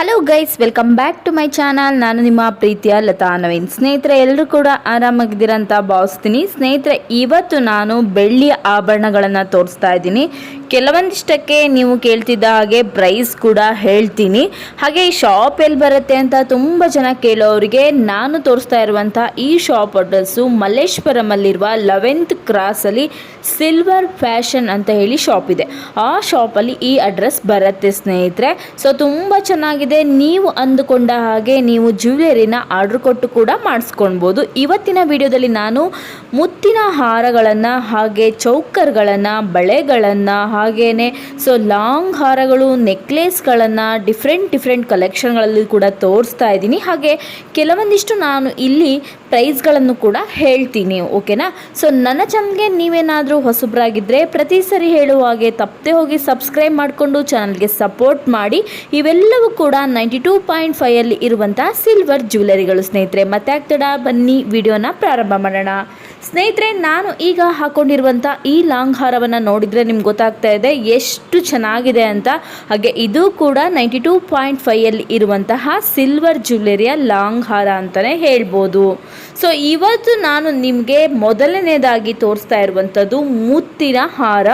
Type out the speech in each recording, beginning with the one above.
Hello guys welcome back to my channel ನಾನು ನಿಮ್ಮ ಪ್ರೀತಿಯ ಲತಾ ನವೀನ್. ಸ್ನೇಹಿತರೆ ಎಲ್ಲರೂ ಕೂಡ ಆರಾಮಾಗಿದ್ದೀರಂತ ಅಂತ ಭಾವಿಸ್ತೀನಿ. ಸ್ನೇಹಿತರೆ, ಇವತ್ತು ನಾನು ಬೆಳ್ಳಿಯ ಆಭರಣಗಳನ್ನು ತೋರಿಸ್ತಾ ಇದ್ದೀನಿ. ಕೆಲವೊಂದಿಷ್ಟಕ್ಕೆ ನೀವು ಕೇಳ್ತಿದ್ದ ಹಾಗೆ ಪ್ರೈಸ್ ಕೂಡ ಹೇಳ್ತೀನಿ. ಹಾಗೆ ಈ ಶಾಪ್ ಎಲ್ಲಿ ಬರುತ್ತೆ ಅಂತ ತುಂಬ ಜನ ಕೇಳೋರಿಗೆ ನಾನು ತೋರಿಸ್ತಾ ಇರುವಂಥ ಈ ಶಾಪ್ ಅಡ್ರೆಸ್ಸು ಮಲ್ಲೇಶ್ವರಮಲ್ಲಿರುವ ಲೆವೆಂತ್ ಕ್ರಾಸಲ್ಲಿ ಸಿಲ್ವರ್ ಫ್ಯಾಷನ್ ಅಂತ ಹೇಳಿ ಶಾಪ್ ಇದೆ. ಆ ಶಾಪಲ್ಲಿ ಈ ಅಡ್ರೆಸ್ ಬರುತ್ತೆ ಸ್ನೇಹಿತರೆ. ಸೊ ತುಂಬ ಚೆನ್ನಾಗಿದೆ. ನೀವು ಅಂದುಕೊಂಡ ಹಾಗೆ ನೀವು ಜ್ಯುವೆಲರಿನ ಆರ್ಡರ್ ಕೊಟ್ಟು ಕೂಡ ಮಾಡಿಸ್ಕೊಳ್ಬೋದು ಇವತ್ತಿನ ವಿಡಿಯೋದಲ್ಲಿ ನಾನು ಮುತ್ತಿನ ಹಾರಗಳನ್ನು, ಹಾಗೆ ಚೌಕರ್ಗಳನ್ನು, ಬಳೆಗಳನ್ನು ಹಾಗೇ ಸೊ ಲಾಂಗ್ ಹಾರಗಳು ನೆಕ್ಲೇಸ್ಗಳನ್ನು ಡಿಫ್ರೆಂಟ್ ಡಿಫ್ರೆಂಟ್ ಕಲೆಕ್ಷನ್ಗಳಲ್ಲಿ ಕೂಡ ತೋರಿಸ್ತಾ ಇದ್ದೀನಿ. ಹಾಗೆ ಕೆಲವೊಂದಿಷ್ಟು ನಾನು ಇಲ್ಲಿ ಪ್ರೈಸ್ಗಳನ್ನು ಕೂಡ ಹೇಳ್ತೀನಿ ಓಕೆನಾ ಸೊ ನನ್ನ ಚಾನಲ್ಗೆ ನೀವೇನಾದರೂ ಹೊಸಬ್ರಾಗಿದ್ದರೆ ಪ್ರತಿ ಸರಿ ಹೇಳುವ ಹಾಗೆ ತಪ್ಪದೆ ಹೋಗಿ ಸಬ್ಸ್ಕ್ರೈಬ್ ಮಾಡಿಕೊಂಡು ಚಾನಲ್ಗೆ ಸಪೋರ್ಟ್ ಮಾಡಿ. ಇವೆಲ್ಲವೂ ಕೂಡ ನೈಂಟಿ ಟೂ ಪಾಯಿಂಟ್ ಫೈಯಲ್ಲಿ ಇರುವಂಥ ಸಿಲ್ವರ್ ಜ್ಯುವೆಲರಿಗಳು ಸ್ನೇಹಿತರೆ. ಮತ್ತೆ ಆಗ್ತಡ ಬನ್ನಿ ವಿಡಿಯೋನ ಪ್ರಾರಂಭ ಮಾಡೋಣ. ಸ್ನೇಹಿತರೆ, ನಾನು ಈಗ ಹಾಕೊಂಡಿರುವಂಥ ಈ ಲಾಂಗ್ ಹಾರವನ್ನು ನೋಡಿದರೆ ನಿಮ್ಗೆ ಗೊತ್ತಾಗ್ತಾ ಇದೆ ಎಷ್ಟು ಚೆನ್ನಾಗಿದೆ ಅಂತ. ಹಾಗೆ ಇದು ಕೂಡ ನೈಂಟಿ ಟೂ ಪಾಯಿಂಟ್ ಫೈಯಲ್ಲಿ ಇರುವಂತಹ ಸಿಲ್ವರ್ ಜ್ಯುವೆಲರಿಯ ಲಾಂಗ್ ಹಾರ ಅಂತಲೇ ಹೇಳ್ಬೋದು. ಸೊ ಇವತ್ತು ನಾನು ನಿಮಗೆ ಮೊದಲನೇದಾಗಿ ತೋರಿಸ್ತಾ ಇರುವಂಥದ್ದು ಮುತ್ತಿನ ಹಾರ.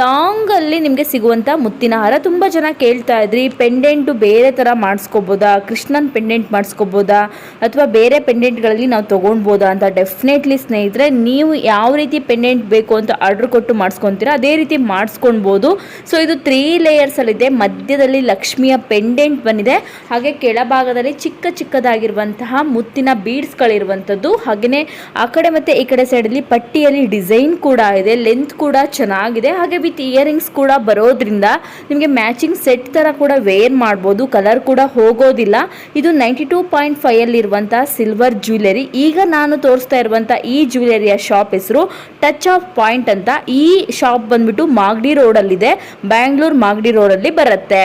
ಲಾಂಗಲ್ಲಿ ನಿಮಗೆ ಸಿಗುವಂಥ ಮುತ್ತಿನ ಹಾರ. ತುಂಬ ಜನ ಕೇಳ್ತಾ ಇದ್ರಿ ಪೆಂಡೆಂಟು ಬೇರೆ ಥರ ಮಾಡಿಸ್ಕೋಬೋದಾ? ಕೃಷ್ಣನ್ ಪೆಂಡೆಂಟ್ ಮಾಡಿಸ್ಕೋಬೋದಾ? ಅಥವಾ ಬೇರೆ ಪೆಂಡೆಂಟ್ಗಳಲ್ಲಿ ನಾವು ತೊಗೊಳ್ಬೋದಾ ಅಂತ? ಡೆಫಿನೆಟ್ಲಿ ಸ್ನೇಹಿತರೆ ನೀವು ಯಾವ ರೀತಿ ಪೆಂಡೆಂಟ್ ಬೇಕು ಅಂತ ಆರ್ಡ್ರ್ ಕೊಟ್ಟು ಮಾಡಿಸ್ಕೊತೀರಾ, ಅದೇ ರೀತಿ ಮಾಡಿಸ್ಕೊಳ್ಬೋದು ಸೊ ಇದು ತ್ರೀ ಲೇಯರ್ಸಲ್ಲಿದೆ ಮಧ್ಯದಲ್ಲಿ ಲಕ್ಷ್ಮಿಯ ಪೆಂಡೆಂಟ್ ಬಂದಿದೆ. ಹಾಗೆ ಕೆಳಭಾಗದಲ್ಲಿ ಚಿಕ್ಕ ಚಿಕ್ಕದಾಗಿರುವಂತಹ ಮುತ್ತಿನ ಬೀಡ್ಸ್ಗಳಿರುವಂಥದ್ದು ಹಾಗೆಯೇ ಆ ಕಡೆ ಮತ್ತು ಈ ಕಡೆ ಸೈಡಲ್ಲಿ ಪಟ್ಟಿಯಲ್ಲಿ ಡಿಸೈನ್ ಕೂಡ ಇದೆ. ಲೆಂತ್ ಕೂಡ ಚೆನ್ನಾಗಿದೆ. ಹಾಗೆ ವಿತ್ ಇಯರಿಂಗ್ಸ್ ಕೂಡ ಬರೋದ್ರಿಂದ ನಿಮಗೆ ಮ್ಯಾಚಿಂಗ್ ಸೆಟ್ ಥರ ಕೂಡ ವೇರ್ ಮಾಡ್ಬೋದು. ಕಲರ್ ಕೂಡ ಹೋಗೋದಿಲ್ಲ. ಇದು ನೈಂಟಿ ಟೂ ಪಾಯಿಂಟ್ ಫೈವಲ್ಲಿರುವಂಥ ಸಿಲ್ವರ್ ಜ್ಯುವೆಲರಿ ಈಗ ನಾನು ತೋರಿಸ್ತಾ ಇರುವಂಥ ಈ ಜ್ಯುವೆಲರಿಯ ಶಾಪ್ ಹೆಸರು ಟಚ್ ಆಫ್ ಪಾಯಿಂಟ್ ಅಂತ ಈ ಶಾಪ್ ಬಂದ್ಬಿಟ್ಟು ಮಾಗಡಿ ರೋಡಲ್ಲಿದೆ. ಬ್ಯಾಂಗ್ಳೂರ್ ಮಾಗಡಿ ರೋಡಲ್ಲಿ ಬರುತ್ತೆ.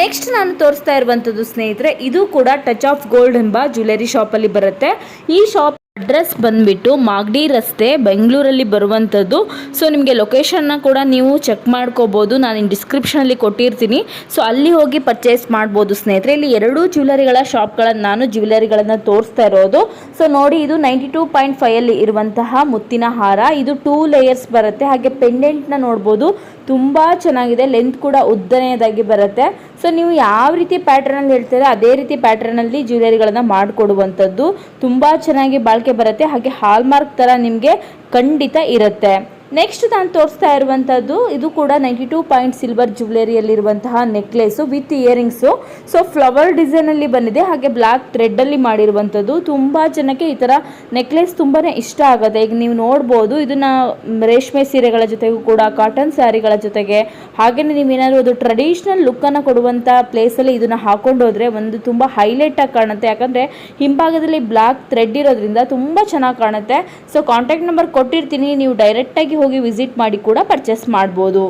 ನೆಕ್ಸ್ಟ್ ನಾನು ತೋರಿಸ್ತಾ ಇರುವಂಥದ್ದು ಸ್ನೇಹಿತರೆ, ಇದು ಕೂಡ ಟಚ್ ಆಫ್ ಗೋಲ್ಡ್ ಎಂಬ ಜ್ಯುವೆಲರಿ ಶಾಪಲ್ಲಿ ಬರುತ್ತೆ. ಈ ಶಾಪ್ ಅಡ್ರೆಸ್ ಬಂದ್ಬಿಟ್ಟು ಮಾಗಡಿ ರಸ್ತೆ ಬೆಂಗಳೂರಲ್ಲಿ ಬರುವಂಥದ್ದು. ಸೊ ನಿಮಗೆ ಲೊಕೇಶನ್ನ ಕೂಡ ನೀವು ಚೆಕ್ ಮಾಡ್ಕೋಬೋದು. ನಾನು ಡಿಸ್ಕ್ರಿಪ್ಷನಲ್ಲಿ ಕೊಟ್ಟಿರ್ತೀನಿ. ಸೊ ಅಲ್ಲಿ ಹೋಗಿ ಪರ್ಚೇಸ್ ಮಾಡ್ಬೋದು ಸ್ನೇಹಿತರೆ. ಇಲ್ಲಿ ಎರಡೂ ಜ್ಯುವೆಲರಿಗಳ ಶಾಪ್ಗಳನ್ನು ನಾನು ಜ್ಯುವೆಲರಿಗಳನ್ನು ತೋರಿಸ್ತಾ ಇರೋದು. ಸೊ ನೋಡಿ, ಇದು ನೈಂಟಿ ಟೂ ಪಾಯಿಂಟ್ ಫೈವಲ್ಲಿ ಇರುವಂತಹ ಮುತ್ತಿನ ಹಾರ. ಇದು ಟೂ ಲೇಯರ್ಸ್ ಬರುತ್ತೆ. ಹಾಗೆ ಪೆಂಡೆಂಟ್ನ ನೋಡ್ಬೋದು. ತುಂಬ ಚೆನ್ನಾಗಿದೆ. ಲೆಂತ್ ಕೂಡ ಉದ್ದನೆಯದಾಗಿ ಬರುತ್ತೆ. ಸೊ ನೀವು ಯಾವ ರೀತಿ ಪ್ಯಾಟ್ರನಲ್ಲಿ ಹೇಳ್ತೀರಾ ಅದೇ ರೀತಿ ಪ್ಯಾಟ್ರನಲ್ಲಿ ಜ್ಯುವೆಲರಿಗಳನ್ನು ಮಾಡಿಕೊಡುವಂಥದ್ದು ತುಂಬ ಚೆನ್ನಾಗಿ ಬಾಳಿಕೆ ಬರುತ್ತೆ. ಹಾಗೆ ಹಾಲ್ಮಾರ್ಕ್ ಥರ ನಿಮಗೆ ಖಂಡಿತ ಇರುತ್ತೆ. ನೆಕ್ಸ್ಟ್ ನಾನು ತೋರಿಸ್ತಾ ಇರುವಂಥದ್ದು ಇದು ಕೂಡ ninety point silver ಜ್ಯುವೆಲರಿಯಲ್ಲಿರುವಂತಹ necklace with earrings so flower ಡಿಸೈನಲ್ಲಿ ಬಂದಿದೆ, ಹಾಗೆ ಬ್ಲ್ಯಾಕ್ ಥ್ರೆಡ್ಡಲ್ಲಿ ಮಾಡಿರುವಂಥದ್ದು ತುಂಬ ಜನಕ್ಕೆ ಈ ಥರ ನೆಕ್ಲೆಸ್ ತುಂಬಾ ಇಷ್ಟ ಆಗುತ್ತೆ. ಈಗ ನೀವು ನೋಡ್ಬೋದು, ಇದನ್ನು ರೇಷ್ಮೆ ಸೀರೆಗಳ ಜೊತೆಗೂ ಕೂಡ ಕಾಟನ್ ಸ್ಯಾರಿಗಳ ಜೊತೆಗೆ ಹಾಗೆಯೇ ನೀವೇನಾದರೂ ಅದು ಟ್ರೆಡಿಷ್ನಲ್ ಲುಕ್ಕನ್ನು ಕೊಡುವಂಥ ಪ್ಲೇಸಲ್ಲಿ ಇದನ್ನು ಹಾಕೊಂಡು ಹೋದರೆ ಒಂದು ತುಂಬ ಹೈಲೈಟಾಗಿ ಕಾಣುತ್ತೆ. ಯಾಕಂದರೆ ಹಿಂಭಾಗದಲ್ಲಿ ಬ್ಲ್ಯಾಕ್ ಥ್ರೆಡ್ ಇರೋದ್ರಿಂದ ತುಂಬ ಚೆನ್ನಾಗಿ ಕಾಣುತ್ತೆ. ಸೊ ಕಾಂಟ್ಯಾಕ್ಟ್ ನಂಬರ್ ಕೊಟ್ಟಿರ್ತೀನಿ, ನೀವು ಡೈರೆಕ್ಟಾಗಿ ಹೋಗಿ ವಿಸಿಟ್ ಮಾಡಿ ಕೂಡ ಪರ್ಚೇಸ್ ಮಾಡ್ಬೋದು.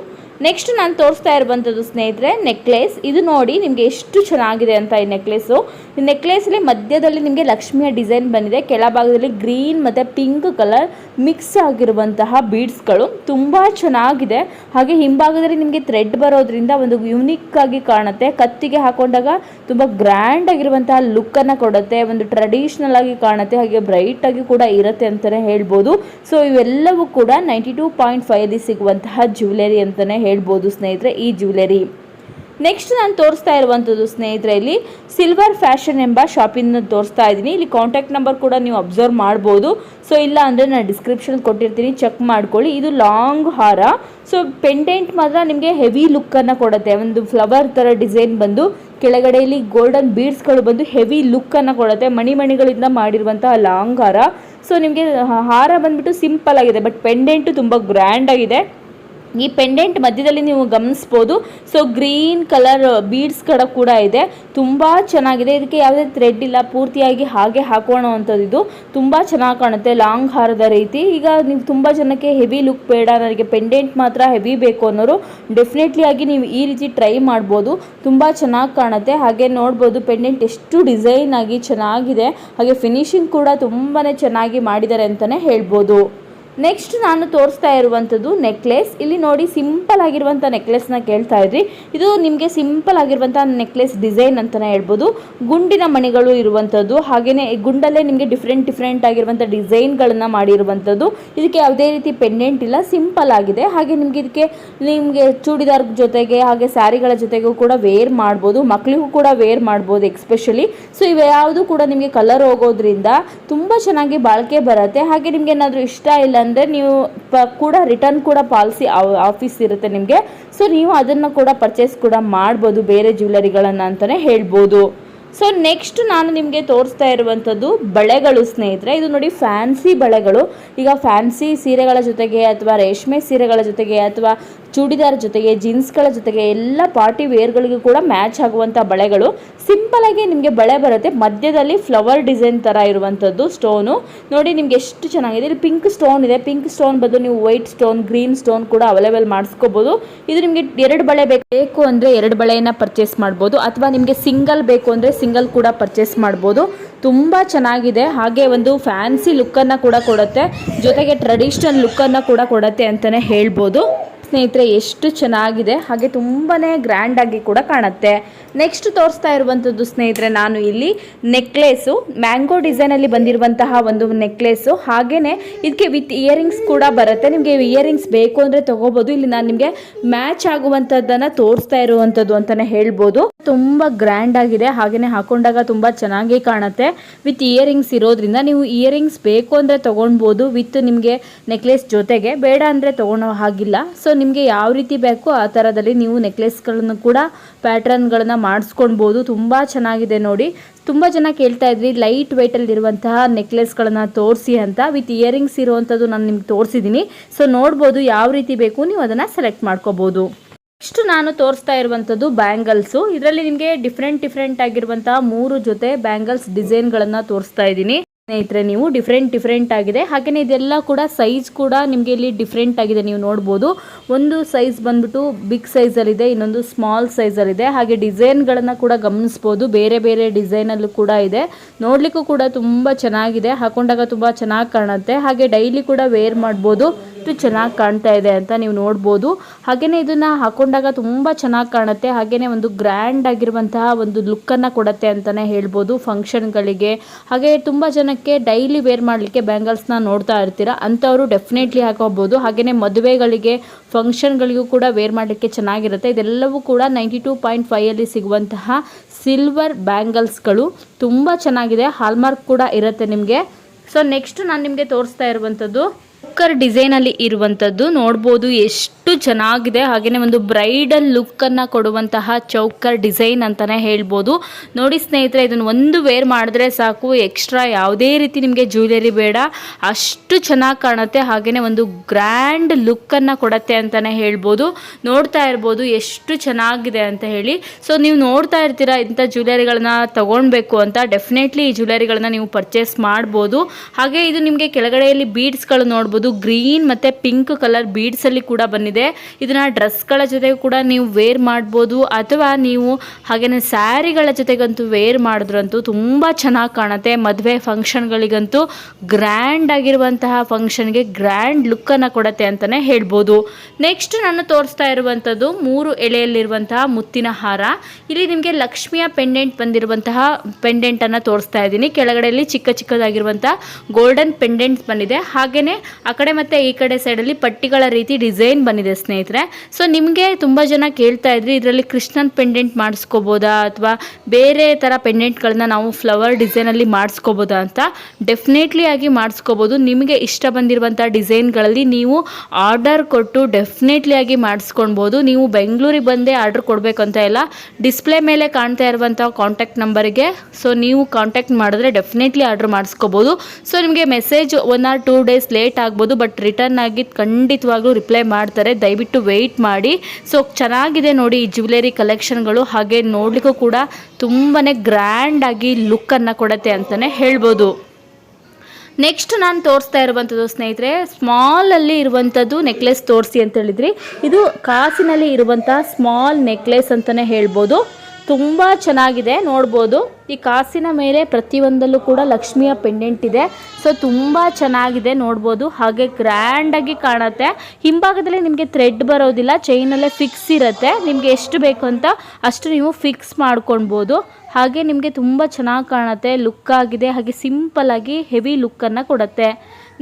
ನೆಕ್ಸ್ಟ್ ನಾನು ತೋರಿಸ್ತಾ ಇರುವಂಥದ್ದು ಸ್ನೇಹಿತರೆ ನೆಕ್ಲೆಸ್ ಇದು ನೋಡಿ ನಿಮಗೆ ಎಷ್ಟು ಚೆನ್ನಾಗಿದೆ ಅಂತ ಈ ನೆಕ್ಲೆಸ್ಸು ಈ ನೆಕ್ಲೆಸಲ್ಲಿ ಮಧ್ಯದಲ್ಲಿ ನಿಮಗೆ ಲಕ್ಷ್ಮಿಯ ಡಿಸೈನ್ ಬಂದಿದೆ. ಕೆಳಭಾಗದಲ್ಲಿ ಗ್ರೀನ್ ಮತ್ತು ಪಿಂಕ್ ಕಲರ್ ಮಿಕ್ಸ್ ಆಗಿರುವಂತಹ ಬೀಡ್ಸ್ಗಳು ತುಂಬ ಚೆನ್ನಾಗಿದೆ. ಹಾಗೆ ಹಿಂಭಾಗದಲ್ಲಿ ನಿಮಗೆ ಥ್ರೆಡ್ ಬರೋದ್ರಿಂದ ಒಂದು ಯುನಿಕ್ ಆಗಿ ಕಾಣುತ್ತೆ. ಕತ್ತಿಗೆ ಹಾಕೊಂಡಾಗ ತುಂಬ ಗ್ರ್ಯಾಂಡ್ ಆಗಿರುವಂತಹ ಲುಕ್ಕನ್ನು ಕೊಡುತ್ತೆ. ಒಂದು ಟ್ರೆಡಿಷ್ನಲ್ ಆಗಿ ಕಾಣುತ್ತೆ. ಹಾಗೆ ಬ್ರೈಟ್ ಆಗಿ ಕೂಡ ಇರುತ್ತೆ ಅಂತಲೇ ಹೇಳ್ಬೋದು. ಸೊ ಇವೆಲ್ಲವೂ ಕೂಡ ನೈಂಟಿ ಟೂ ಪಾಯಿಂಟ್ ಫೈವ್ ಸಿಗುವಂತಹ ಜ್ಯುವೆಲರಿ ಅಂತಲೇ ಹೇಳ್ಬೋದು ಸ್ನೇಹಿತರೆ, ಈ ಜ್ಯುವೆಲರಿ ನೆಕ್ಸ್ಟ್ ನಾನು ತೋರಿಸ್ತಾ ಇರುವಂಥದ್ದು ಸ್ನೇಹಿತರೆ, ಇಲ್ಲಿ ಸಿಲ್ವರ್ ಫ್ಯಾಷನ್ ಎಂಬ ಶಾಪಿನ ತೋರಿಸ್ತಾ ಇದ್ದೀನಿ. ಇಲ್ಲಿ ಕಾಂಟ್ಯಾಕ್ಟ್ ನಂಬರ್ ಕೂಡ ನೀವು ಅಬ್ಸರ್ವ್ ಮಾಡ್ಬೋದು. ಸೊ ಇಲ್ಲ ಅಂದರೆ ನಾನು ಡಿಸ್ಕ್ರಿಪ್ಷನ್ ಕೊಟ್ಟಿರ್ತೀನಿ ಚೆಕ್ ಮಾಡ್ಕೊಳ್ಳಿ. ಇದು ಲಾಂಗ್ ಹಾರ. ಸೊ ಪೆಂಡೆಂಟ್ ಮಾತ್ರ ನಿಮಗೆ ಹೆವಿ ಲುಕ್ಕನ್ನು ಕೊಡುತ್ತೆ. ಒಂದು ಫ್ಲವರ್ ಥರ ಡಿಸೈನ್ ಬಂದು, ಕೆಳಗಡೆ ಇಲ್ಲಿ ಗೋಲ್ಡನ್ ಬೀಡ್ಸ್ಗಳು ಬಂದು ಹೆವಿ ಲುಕ್ಕನ್ನು ಕೊಡುತ್ತೆ. ಮಣಿಮಣಿಗಳಿಂದ ಮಾಡಿರುವಂತಹ ಲಾಂಗ್ ಹಾರ. ಸೊ ನಿಮಗೆ ಹಾರ ಬಂದ್ಬಿಟ್ಟು ಸಿಂಪಲ್ ಆಗಿದೆ ಬಟ್ ಪೆಂಡೆಂಟು ತುಂಬ ಗ್ರ್ಯಾಂಡ್ ಆಗಿದೆ. ಈ ಪೆಂಡೆಂಟ್ ಮಧ್ಯದಲ್ಲಿ ನೀವು ಗಮನಿಸ್ಬೋದು. ಸೊ ಗ್ರೀನ್ ಕಲರ್ ಬೀಡ್ಸ್ ಕಡ ಕೂಡ ಇದೆ. ತುಂಬ ಚೆನ್ನಾಗಿದೆ. ಇದಕ್ಕೆ ಯಾವುದೇ ಥ್ರೆಡ್ ಇಲ್ಲ. ಪೂರ್ತಿಯಾಗಿ ಹಾಗೆ ಹಾಕೋಣ ಹಾಕೋಣವಂಥದ್ದು ಇದು ತುಂಬ ಚೆನ್ನಾಗಿ ಕಾಣುತ್ತೆ. ಲಾಂಗ್ ಹಾರದ ರೀತಿ. ಈಗ ನೀವು ತುಂಬ ಜನಕ್ಕೆ ಹೆವಿ ಲುಕ್ ಬೇಡ. ನನಗೆ ಪೆಂಡೆಂಟ್ ಮಾತ್ರ ಹೆವಿ ಬೇಕು ಅನ್ನೋರು ಡೆಫಿನೆಟ್ಲಿ ಆಗಿ ನೀವು ಈ ರೀತಿ ಟ್ರೈ ಮಾಡ್ಬೋದು. ತುಂಬ ಚೆನ್ನಾಗಿ ಕಾಣುತ್ತೆ. ಹಾಗೆ ನೋಡ್ಬೋದು ಪೆಂಡೆಂಟ್ ಎಷ್ಟು ಡಿಸೈನ್ ಆಗಿ ಚೆನ್ನಾಗಿದೆ. ಹಾಗೆ ಫಿನಿಶಿಂಗ್ ಕೂಡ ತುಂಬಾ ಚೆನ್ನಾಗಿ ಮಾಡಿದ್ದಾರೆ ಅಂತಲೇ ಹೇಳ್ಬೋದು. ನೆಕ್ಸ್ಟ್ ನಾನು ತೋರಿಸ್ತಾ ಇರುವಂಥದ್ದು ನೆಕ್ಲೆಸ್ ಇಲ್ಲಿ ನೋಡಿ ಸಿಂಪಲ್ ಆಗಿರುವಂಥ ನೆಕ್ಲೆಸ್ನ ಕೇಳ್ತಾ ಇದ್ರಿ. ಇದು ನಿಮಗೆ ಸಿಂಪಲ್ ಆಗಿರುವಂಥ ನೆಕ್ಲೆಸ್ ಡಿಸೈನ್ ಅಂತಲೇ ಹೇಳ್ಬೋದು. ಗುಂಡಿನ ಮಣಿಗಳು ಇರುವಂಥದ್ದು ಹಾಗೆಯೇ ಗುಂಡಲ್ಲೇ ನಿಮಗೆ ಡಿಫ್ರೆಂಟ್ ಡಿಫ್ರೆಂಟ್ ಆಗಿರುವಂಥ ಡಿಸೈನ್ಗಳನ್ನು ಮಾಡಿರುವಂಥದ್ದು. ಇದಕ್ಕೆ ಯಾವುದೇ ರೀತಿ ಪೆಂಡೆಂಟ್ ಇಲ್ಲ ಸಿಂಪಲ್ ಆಗಿದೆ. ಹಾಗೆ ನಿಮಗೆ ಇದಕ್ಕೆ ನಿಮಗೆ ಚೂಡಿದಾರ್ ಜೊತೆಗೆ, ಹಾಗೆ ಸ್ಯಾರಿಗಳ ಜೊತೆಗೂ ಕೂಡ ವೇರ್ ಮಾಡ್ಬೋದು. ಮಕ್ಕಳಿಗೂ ಕೂಡ ವೇರ್ ಮಾಡ್ಬೋದು ಎಕ್ಸ್ಪೆಷಲಿ ಸೊ ಇವ್ಯಾವುದು ಕೂಡ ನಿಮಗೆ ಕಲರ್ ಹೋಗೋದ್ರಿಂದ ತುಂಬ ಚೆನ್ನಾಗಿ ಬಾಳಿಕೆ ಬರುತ್ತೆ. ಹಾಗೆ ನಿಮ್ಗೆ ಏನಾದರೂ ಇಷ್ಟ ಇಲ್ಲ ಅಂದರೆ ನೀವು ಪ ಕೂಡ ರಿಟರ್ನ್ ಕೂಡ ಪಾಲಿಸಿ ಆಫೀಸ್ ಇರುತ್ತೆ ನಿಮಗೆ. ಸೊ ನೀವು ಅದನ್ನು ಕೂಡ ಪರ್ಚೇಸ್ ಕೂಡ ಮಾಡ್ಬೋದು, ಬೇರೆ ಜ್ಯುವೆಲರಿಗಳನ್ನು ಅಂತಲೇ ಹೇಳ್ಬೋದು. ಸೊ ನೆಕ್ಸ್ಟ್ ನಾನು ನಿಮಗೆ ತೋರಿಸ್ತಾ ಇರುವಂಥದ್ದು ಬಳೆಗಳು ಸ್ನೇಹಿತರೆ. ಇದು ನೋಡಿ ಫ್ಯಾನ್ಸಿ ಬಳೆಗಳು. ಈಗ ಫ್ಯಾನ್ಸಿ ಸೀರೆಗಳ ಜೊತೆಗೆ ಅಥವಾ ರೇಷ್ಮೆ ಸೀರೆಗಳ ಜೊತೆಗೆ ಅಥವಾ ಚೂಡಿದಾರ್ ಜೊತೆಗೆ ಜೀನ್ಸ್ಗಳ ಜೊತೆಗೆ ಎಲ್ಲ ಪಾರ್ಟಿ ವೇರ್ಗಳಿಗೂ ಕೂಡ ಮ್ಯಾಚ್ ಆಗುವಂಥ ಬಳೆಗಳು. ಸಿಂಪಲ್ ಆಗಿ ನಿಮಗೆ ಬಳೆ ಬರುತ್ತೆ. ಮಧ್ಯದಲ್ಲಿ ಫ್ಲವರ್ ಡಿಸೈನ್ ಥರ ಇರುವಂಥದ್ದು ಸ್ಟೋನು ನೋಡಿ ನಿಮ್ಗೆ ಎಷ್ಟು ಚೆನ್ನಾಗಿದೆ. ಇಲ್ಲಿ ಪಿಂಕ್ ಸ್ಟೋನ್ ಇದೆ. ಪಿಂಕ್ ಸ್ಟೋನ್ ಬದಲು ನೀವು ವೈಟ್ ಸ್ಟೋನ್ ಗ್ರೀನ್ ಸ್ಟೋನ್ ಕೂಡ ಅವೈಲೇಬಲ್ ಮಾಡಿಸ್ಕೋಬೋದು. ಇದು ನಿಮಗೆ ಎರಡು ಬಳೆ ಬೇಕು ಅಂದರೆ ಎರಡು ಬಳೆಯನ್ನು ಪರ್ಚೇಸ್ ಮಾಡ್ಬೋದು. ಅಥವಾ ನಿಮಗೆ ಸಿಂಗಲ್ ಬೇಕು ಅಂದರೆ ಸಿಂಗಲ್ ಕೂಡ ಪರ್ಚೇಸ್ ಮಾಡ್ಬೋದು. ತುಂಬ ಚೆನ್ನಾಗಿದೆ. ಹಾಗೆ ಒಂದು ಫ್ಯಾನ್ಸಿ ಲುಕ್ಕನ್ನು ಕೂಡ ಕೊಡುತ್ತೆ. ಜೊತೆಗೆ ಟ್ರೆಡಿಷ್ನಲ್ ಲುಕ್ಕನ್ನು ಕೂಡ ಕೊಡುತ್ತೆ ಅಂತಲೇ ಹೇಳ್ಬೋದು. ಸ್ನೇಹಿತರೆ, ಎಷ್ಟು ಚೆನ್ನಾಗಿದೆ. ಹಾಗೆ ತುಂಬಾ ಗ್ರ್ಯಾಂಡಾಗಿ ಕೂಡ ಕಾಣುತ್ತೆ. ನೆಕ್ಸ್ಟ್ ತೋರಿಸ್ತಾ ಇರುವಂಥದ್ದು ಸ್ನೇಹಿತರೆ, ನಾನು ಇಲ್ಲಿ ನೆಕ್ಲೇಸು ಮ್ಯಾಂಗೋ ಡಿಸೈನಲ್ಲಿ ಬಂದಿರುವಂತಹ ಒಂದು ನೆಕ್ಲೇಸು ಹಾಗೆಯೇ ಇದಕ್ಕೆ ವಿತ್ ಇಯರಿಂಗ್ಸ್ ಕೂಡ ಬರುತ್ತೆ. ನಿಮಗೆ ಇಯರಿಂಗ್ಸ್ ಬೇಕು ಅಂದರೆ ತೊಗೋಬೋದು. ಇಲ್ಲಿ ನಾನು ನಿಮಗೆ ಮ್ಯಾಚ್ ಆಗುವಂಥದ್ದನ್ನು ತೋರಿಸ್ತಾ ಇರುವಂಥದ್ದು ಅಂತಲೇ ಹೇಳ್ಬೋದು. ತುಂಬ ಗ್ರ್ಯಾಂಡ್ ಆಗಿದೆ. ಹಾಗೆಯೇ ಹಾಕೊಂಡಾಗ ತುಂಬ ಚೆನ್ನಾಗಿ ಕಾಣುತ್ತೆ. ವಿತ್ ಇಯರಿಂಗ್ಸ್ ಇರೋದ್ರಿಂದ ನೀವು ಇಯರಿಂಗ್ಸ್ ಬೇಕು ಅಂದರೆ ತೊಗೊಳ್ಬೋದು. ವಿತ್ ನಿಮಗೆ ನೆಕ್ಲೇಸ್ ಜೊತೆಗೆ. ಬೇಡ ಅಂದರೆ ತೊಗೊಳೋ ಹಾಗಿಲ್ಲ. ಸೊ ನಿಮಗೆ ಯಾವ ರೀತಿ ಬೇಕು ಆ ಥರದಲ್ಲಿ ನೀವು ನೆಕ್ಲೆಸ್ಗಳನ್ನು ಕೂಡ ಪ್ಯಾಟ್ರನ್ಗಳನ್ನು ಮಾಡಿಸ್ಕೊಳ್ಬೋದು. ತುಂಬ ಚೆನ್ನಾಗಿದೆ ನೋಡಿ. ತುಂಬ ಜನ ಕೇಳ್ತಾ ಇದ್ರಿ, ಲೈಟ್ ವೆಯ್ಟಲ್ಲಿರುವಂತಹ ನೆಕ್ಲೆಸ್ಗಳನ್ನು ತೋರಿಸಿ ಅಂತ. ವಿತ್ ಇಯರಿಂಗ್ಸ್ ಇರುವಂಥದ್ದು ನಾನು ನಿಮ್ಗೆ ತೋರಿಸಿದ್ದೀನಿ ಸೊ ನೋಡ್ಬೋದು ಯಾವ ರೀತಿ ಬೇಕು, ನೀವು ಅದನ್ನು ಸೆಲೆಕ್ಟ್ ಮಾಡ್ಕೋಬೋದು. ನೆಕ್ಸ್ಟ್ ನಾನು ತೋರಿಸ್ತಾ ಇರುವಂಥದ್ದು ಬ್ಯಾಂಗಲ್ಸು. ಇದರಲ್ಲಿ ನಿಮಗೆ ಡಿಫ್ರೆಂಟ್ ಡಿಫ್ರೆಂಟ್ ಆಗಿರುವಂತಹ ಮೂರು ಜೊತೆ ಬ್ಯಾಂಗಲ್ಸ್ ಡಿಸೈನ್ಗಳನ್ನು ತೋರಿಸ್ತಾ ಇದ್ದೀನಿ. ಸ್ನೇಹಿತರೆ, ನೀವು ಡಿಫ್ರೆಂಟ್ ಡಿಫ್ರೆಂಟ್ ಆಗಿದೆ. ಹಾಗೆಯೇ ಇದೆಲ್ಲ ಕೂಡ ಸೈಜ್ ಕೂಡ ನಿಮಗೆ ಇಲ್ಲಿ ಡಿಫ್ರೆಂಟ್ ಆಗಿದೆ ನೀವು ನೋಡ್ಬೋದು. ಒಂದು ಸೈಜ್ ಬಂದ್ಬಿಟ್ಟು ಬಿಗ್ ಸೈಜಲ್ಲಿದೆ ಇನ್ನೊಂದು ಸ್ಮಾಲ್ ಸೈಜಲ್ಲಿದೆ ಹಾಗೆ ಡಿಸೈನ್ಗಳನ್ನು ಕೂಡ ಗಮನಿಸ್ಬೋದು. ಬೇರೆ ಬೇರೆ ಡಿಸೈನಲ್ಲೂ ಕೂಡ ಇದೆ. ನೋಡಲಿಕ್ಕೂ ಕೂಡ ತುಂಬ ಚೆನ್ನಾಗಿದೆ. ಹಾಕೊಂಡಾಗ ತುಂಬ ಚೆನ್ನಾಗಿ ಕಾಣುತ್ತೆ. ಹಾಗೆ ಡೈಲಿ ಕೂಡ ವೇರ್ ಮಾಡ್ಬೋದು. ಎಷ್ಟು ಚೆನ್ನಾಗಿ ಕಾಣ್ತಾ ಇದೆ ಅಂತ ನೀವು ನೋಡ್ಬೋದು. ಹಾಗೆಯೇ ಇದನ್ನು ಹಾಕೊಂಡಾಗ ತುಂಬ ಚೆನ್ನಾಗಿ ಕಾಣುತ್ತೆ. ಹಾಗೆಯೇ ಒಂದು ಗ್ರ್ಯಾಂಡ್ ಆಗಿರುವಂತಹ ಒಂದು ಲುಕ್ಕನ್ನು ಕೊಡುತ್ತೆ ಅಂತಲೇ ಹೇಳ್ಬೋದು ಫಂಕ್ಷನ್ಗಳಿಗೆ ಹಾಗೆ ತುಂಬ ಜನಕ್ಕೆ ಡೈಲಿ ವೇರ್ ಮಾಡಲಿಕ್ಕೆ ಬ್ಯಾಂಗಲ್ಸ್ನ ನೋಡ್ತಾ ಇರ್ತೀರ, ಅಂಥವರು ಡೆಫಿನೆಟ್ಲಿ ಹಾಕೋಬೋದು. ಹಾಗೆಯೇ ಮದುವೆಗಳಿಗೆ ಫಂಕ್ಷನ್ಗಳಿಗೂ ಕೂಡ ವೇರ್ ಮಾಡಲಿಕ್ಕೆ ಚೆನ್ನಾಗಿರುತ್ತೆ. ಇದೆಲ್ಲವೂ ಕೂಡ ನೈಂಟಿ ಟೂ ಪಾಯಿಂಟ್ ಫೈವಲ್ಲಿ ಸಿಗುವಂತಹ ಸಿಲ್ವರ್ ಬ್ಯಾಂಗಲ್ಸ್ಗಳು ತುಂಬ ಚೆನ್ನಾಗಿದೆ. ಹಾಲ್ಮಾರ್ಕ್ ಕೂಡ ಇರುತ್ತೆ ನಿಮಗೆ. ಸೊ ನೆಕ್ಸ್ಟ್ ನಾನು ನಿಮಗೆ ತೋರಿಸ್ತಾ ಇರುವಂಥದ್ದು. ಚೌಕರ್ ಡಿಸೈನಲ್ಲಿ ಇರುವಂತದ್ದು ನೋಡ್ಬೋದು ಎಷ್ಟು ಚೆನ್ನಾಗಿದೆ. ಹಾಗೆಯೇ ಒಂದು ಬ್ರೈಡಲ್ ಲುಕ್ಕನ್ನು ಕೊಡುವಂತಹ ಚೌಕರ್ ಡಿಸೈನ್ ಅಂತಾನೆ ಹೇಳ್ಬೋದು. ನೋಡಿ ಸ್ನೇಹಿತರೆ, ಇದನ್ನು ಒಂದು ವೇರ್ ಮಾಡಿದ್ರೆ ಸಾಕು. ಎಕ್ಸ್ಟ್ರಾ ಯಾವುದೇ ರೀತಿ ನಿಮಗೆ ಜ್ಯುವೆಲರಿ ಬೇಡ. ಅಷ್ಟು ಚೆನ್ನಾಗಿ ಕಾಣುತ್ತೆ. ಹಾಗೇನೆ ಒಂದು ಗ್ರ್ಯಾಂಡ್ ಅನ್ನ ಕೊಡುತ್ತೆ ಅಂತಾನೆ ಹೇಳ್ಬೋದು. ನೋಡ್ತಾ ಇರ್ಬೋದು ಎಷ್ಟು ಚೆನ್ನಾಗಿದೆ ಅಂತ ಹೇಳಿ. ಸೊ, ನೀವು ನೋಡ್ತಾ ಇರ್ತೀರಾ ಇಂಥ ಜ್ಯುವೆಲರಿಗಳನ್ನ ತಗೊಳ್ಬೇಕು ಅಂತ. ಡೆಫಿನೆಟ್ಲಿ ಈ ಜ್ಯುವೆಲರಿಗಳನ್ನ ನೀವು ಪರ್ಚೇಸ್ ಮಾಡ್ಬೋದು. ಹಾಗೆ ಇದು ನಿಮಗೆ ಕೆಳಗಡೆಯಲ್ಲಿ ಬೀಡ್ಸ್ಗಳು ನೋಡ್ಬೋದು. ಗ್ರೀನ್ ಮತ್ತು ಪಿಂಕ್ ಕಲರ್ ಬೀಡ್ಸಲ್ಲಿ ಕೂಡ ಬಂದಿದೆ. ಇದನ್ನು ಡ್ರೆಸ್ಗಳ ಜೊತೆ ಕೂಡ ನೀವು ವೇರ್ ಮಾಡ್ಬೋದು. ಅಥವಾ ನೀವು ಹಾಗೆಯೇ ಸ್ಯಾರಿಗಳ ಜೊತೆಗಂತೂ ವೇರ್ ಮಾಡಿದ್ರಂತೂ ತುಂಬ ಚೆನ್ನಾಗಿ ಕಾಣುತ್ತೆ. ಮದುವೆ ಫಂಕ್ಷನ್ಗಳಿಗಂತೂ ಗ್ರ್ಯಾಂಡ್ ಆಗಿರುವಂತಹ ಫಂಕ್ಷನ್ಗೆ ಗ್ರ್ಯಾಂಡ್ ಲುಕ್ಕನ್ನು ಕೊಡುತ್ತೆ ಅಂತಲೇ ಹೇಳ್ಬೋದು. ನೆಕ್ಸ್ಟ್ ನಾನು ತೋರಿಸ್ತಾ ಇರುವಂಥದ್ದು ಮೂರು ಎಳೆಯಲ್ಲಿರುವಂತಹ ಮುತ್ತಿನ ಹಾರ. ಇಲ್ಲಿ ನಿಮಗೆ ಲಕ್ಷ್ಮಿಯ ಪೆಂಡೆಂಟ್ ಬಂದಿರುವಂತಹ ಪೆಂಡೆಂಟನ್ನು ತೋರಿಸ್ತಾ ಇದ್ದೀನಿ. ಕೆಳಗಡೆಯಲ್ಲಿ ಚಿಕ್ಕ ಚಿಕ್ಕದಾಗಿರುವಂತಹ ಗೋಲ್ಡನ್ ಪೆಂಡೆಂಟ್ಸ್ ಬಂದಿದೆ. ಹಾಗೆಯೇ ಆ ಕಡೆ ಮತ್ತು ಈ ಕಡೆ ಸೈಡಲ್ಲಿ ಪಟ್ಟಿಗಳ ರೀತಿ ಡಿಸೈನ್ ಬಂದಿದೆ ಸ್ನೇಹಿತರೆ. ಸೊ ನಿಮಗೆ ತುಂಬ ಜನ ಕೇಳ್ತಾ ಇದ್ರಿ, ಇದರಲ್ಲಿ ಕೃಷ್ಣನ್ ಪೆಂಡೆಂಟ್ ಮಾಡಿಸ್ಕೋಬೋದಾ ಅಥವಾ ಬೇರೆ ಥರ ಪೆಂಡೆಂಟ್ಗಳನ್ನ ನಾವು ಫ್ಲವರ್ ಡಿಸೈನಲ್ಲಿ ಮಾಡಿಸ್ಕೋಬೋದಾ ಅಂತ ಡೆಫಿನೆಟ್ಲಿ ಆಗಿ ಮಾಡಿಸ್ಕೋಬೋದು. ನಿಮಗೆ ಇಷ್ಟ ಬಂದಿರುವಂಥ ಡಿಸೈನ್ಗಳಲ್ಲಿ ನೀವು ಆರ್ಡರ್ ಕೊಟ್ಟು ಡೆಫಿನೆಟ್ಲಿ ಆಗಿ ಮಾಡಿಸ್ಕೊಳ್ಬೋದು ನೀವು ಬೆಂಗಳೂರಿಗೆ ಬಂದೇ ಆರ್ಡರ್ ಕೊಡಬೇಕಂತ ಇಲ್ಲ ಡಿಸ್ಪ್ಲೇ ಮೇಲೆ ಕಾಣ್ತಾ ಇರುವಂಥ ಕಾಂಟ್ಯಾಕ್ಟ್ ನಂಬರಿಗೆ ಸೊ ನೀವು ಕಾಂಟ್ಯಾಕ್ಟ್ ಮಾಡಿದ್ರೆ ಡೆಫಿನೆಟ್ಲಿ ಆರ್ಡರ್ ಮಾಡಿಸ್ಕೋಬೋದು. ಸೊ ನಿಮಗೆ message one or two days late ಆಗ್ಬೋದು ಬಟ್ ರಿಟರ್ನ್ ಆಗಿ ಖಂಡಿತವಾಗ್ಲೂ ರಿಪ್ಲೈ ಮಾಡ್ತಾರೆ. ದಯವಿಟ್ಟು ವೆಯ್ಟ್ ಮಾಡಿ. ಸೊ ಚೆನ್ನಾಗಿದೆ ನೋಡಿ ಈ ಜ್ಯುವೆಲರಿ ಕಲೆಕ್ಷನ್ಗಳು ಹಾಗೆ ನೋಡಲಿಕ್ಕೂ ಕೂಡ ತುಂಬಾ ಗ್ರ್ಯಾಂಡ್ ಆಗಿ ಲುಕ್ಕನ್ನು ಕೊಡುತ್ತೆ ಅಂತಲೇ ಹೇಳ್ಬೋದು. ನೆಕ್ಸ್ಟ್ ನಾನು ತೋರಿಸ್ತಾ ಇರುವಂಥದ್ದು ಸ್ನೇಹಿತರೆ ಸ್ಮಾಲಲ್ಲಿ ಇರುವಂಥದ್ದು ನೆಕ್ಲೆಸ್ ತೋರಿಸಿ ಅಂತ ಹೇಳಿದ್ರಿ. ಇದು ಕಾಸಿನಲ್ಲಿ ಇರುವಂಥ ಸ್ಮಾಲ್ ನೆಕ್ಲೆಸ್ ಅಂತಲೇ ಹೇಳ್ಬೋದು. ತುಂಬ ಚೆನ್ನಾಗಿದೆ, ನೋಡ್ಬೋದು. ಈ ಕಾಸಿನ ಮೇಲೆ ಪ್ರತಿಯೊಂದಲ್ಲೂ ಕೂಡ ಲಕ್ಷ್ಮಿಯ ಪೆಂಡೆಂಟ್ ಇದೆ. ಸೊ ತುಂಬ ಚೆನ್ನಾಗಿದೆ, ನೋಡ್ಬೋದು. ಹಾಗೆ ಗ್ರ್ಯಾಂಡಾಗಿ ಕಾಣುತ್ತೆ. ಹಿಂಭಾಗದಲ್ಲಿ ನಿಮಗೆ ಥ್ರೆಡ್ ಬರೋದಿಲ್ಲ ಚೈನಲ್ಲೇ ಫಿಕ್ಸ್ ಇರುತ್ತೆ. ನಿಮಗೆ ಎಷ್ಟು ಬೇಕು ಅಂತ ಅಷ್ಟು ನೀವು ಫಿಕ್ಸ್ ಮಾಡ್ಕೊಳ್ಬೋದು. ಹಾಗೆ ನಿಮಗೆ ತುಂಬ ಚೆನ್ನಾಗಿ ಕಾಣುತ್ತೆ ಲುಕ್ ಆಗಿದೆ. ಹಾಗೆ ಸಿಂಪಲ್ ಆಗಿ ಹೆವಿ ಲುಕ್ಕನ್ನು ಕೊಡುತ್ತೆ.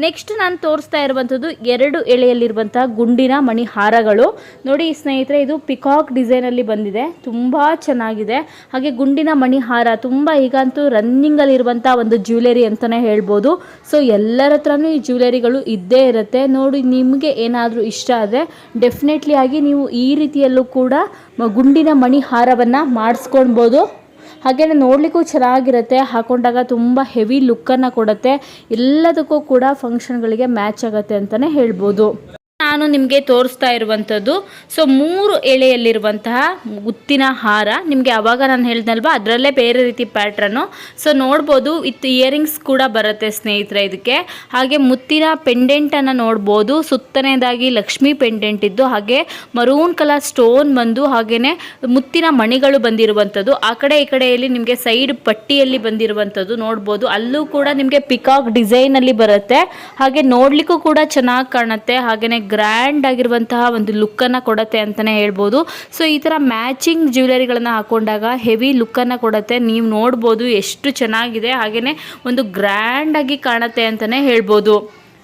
ನೆಕ್ಸ್ಟ್ ನಾನು ತೋರಿಸ್ತಾ ಇರುವಂಥದ್ದು ಎರಡು ಎಳೆಯಲ್ಲಿರುವಂಥ ಗುಂಡಿನ ಮಣಿ ಹಾರಗಳು ನೋಡಿ ಸ್ನೇಹಿತರೆ, ಇದು ಪಿಕಾಕ್ ಡಿಸೈನಲ್ಲಿ ಬಂದಿದೆ. ತುಂಬ ಚೆನ್ನಾಗಿದೆ. ಹಾಗೆ ಗುಂಡಿನ ಮಣಿ ಹಾರ ತುಂಬ ಈಗಂತೂ ರನ್ನಿಂಗಲ್ಲಿರುವಂಥ ಒಂದು ಜ್ಯುವೆಲರಿ ಅಂತಲೇ ಹೇಳ್ಬೋದು. ಸೊ ಎಲ್ಲರ ಈ ಜ್ಯುವೆಲರಿಗಳು ಇದ್ದೇ ಇರುತ್ತೆ. ನೋಡಿ, ನಿಮಗೆ ಏನಾದರೂ ಇಷ್ಟ ಆದರೆ ಡೆಫಿನೆಟ್ಲಿ ಆಗಿ ನೀವು ಈ ರೀತಿಯಲ್ಲೂ ಕೂಡ ಗುಂಡಿನ ಮಣಿ ಹಾರವನ್ನು ಮಾಡಿಸ್ಕೊಳ್ಬೋದು. ಹಾಗೆಯೇ ನೋಡಲಿಕ್ಕೂ ಚೆನ್ನಾಗಿರುತ್ತೆ. ಹಾಕೊಂಡಾಗ ತುಂಬ ಹೆವಿ ಲುಕ್ಕನ್ನು ಕೊಡುತ್ತೆ. ಎಲ್ಲದಕ್ಕೂ ಕೂಡ ಫಂಕ್ಷನ್ಗಳಿಗೆ ಮ್ಯಾಚ್ ಆಗುತ್ತೆ ಅಂತಲೇ ಹೇಳ್ಬೋದು. ನಾನು ನಿಮಗೆ ತೋರಿಸ್ತಾ ಇರುವಂಥದ್ದು. ಸೊ ಮೂರು ಎಳೆಯಲ್ಲಿರುವಂತಹ ಉತ್ತಿನ ಹಾರ ನಿಮಗೆ ಆವಾಗ ನಾನು ಹೇಳ್ದಲ್ವ? ಅದರಲ್ಲೇ ಬೇರೆ ರೀತಿ ಪ್ಯಾಟ್ರನ್ನು ಸೊ ನೋಡ್ಬೋದು ವಿತ್ ಇಯರಿಂಗ್ಸ್ ಕೂಡ ಬರುತ್ತೆ ಸ್ನೇಹಿತರೆ ಇದಕ್ಕೆ. ಹಾಗೆ ಮುತ್ತಿನ ಪೆಂಡೆಂಟನ್ನು ನೋಡ್ಬೋದು. ಸುತ್ತನೇದಾಗಿ ಲಕ್ಷ್ಮಿ ಪೆಂಡೆಂಟ್ ಇದ್ದು, ಹಾಗೆ ಮರೂನ್ ಕಲರ್ ಸ್ಟೋನ್ ಬಂದು ಹಾಗೆಯೇ ಮುತ್ತಿನ ಮಣಿಗಳು ಬಂದಿರುವಂಥದ್ದು. ಆ ಕಡೆ ಈ ಕಡೆಯಲ್ಲಿ ನಿಮಗೆ ಸೈಡ್ ಪಟ್ಟಿಯಲ್ಲಿ ಬಂದಿರುವಂಥದ್ದು ನೋಡ್ಬೋದು. ಅಲ್ಲೂ ಕೂಡ ನಿಮಗೆ ಪಿಕಾಕ್ ಡಿಸೈನಲ್ಲಿ ಬರುತ್ತೆ. ಹಾಗೆ ನೋಡಲಿಕ್ಕೂ ಕೂಡ ಚೆನ್ನಾಗಿ ಕಾಣುತ್ತೆ. ಹಾಗೆಯೇ ಗ್ರ್ಯಾಂಡ್ ಆಗಿರುವಂತಹ ಒಂದು ಲುಕ್ಕನ್ನು ಕೊಡುತ್ತೆ ಅಂತಲೇ ಹೇಳ್ಬೋದು. ಸೊ ಈ ಥರ ಮ್ಯಾಚಿಂಗ್ ಜ್ಯುವೆಲರಿಗಳನ್ನು ಹಾಕೊಂಡಾಗ ಹೆವಿ ಲುಕ್ಕನ್ನು ಕೊಡುತ್ತೆ. ನೀವು ನೋಡ್ಬೋದು ಎಷ್ಟು ಚೆನ್ನಾಗಿದೆ. ಹಾಗೆಯೇ ಒಂದು ಗ್ರ್ಯಾಂಡಾಗಿ ಕಾಣುತ್ತೆ ಅಂತಲೇ ಹೇಳ್ಬೋದು.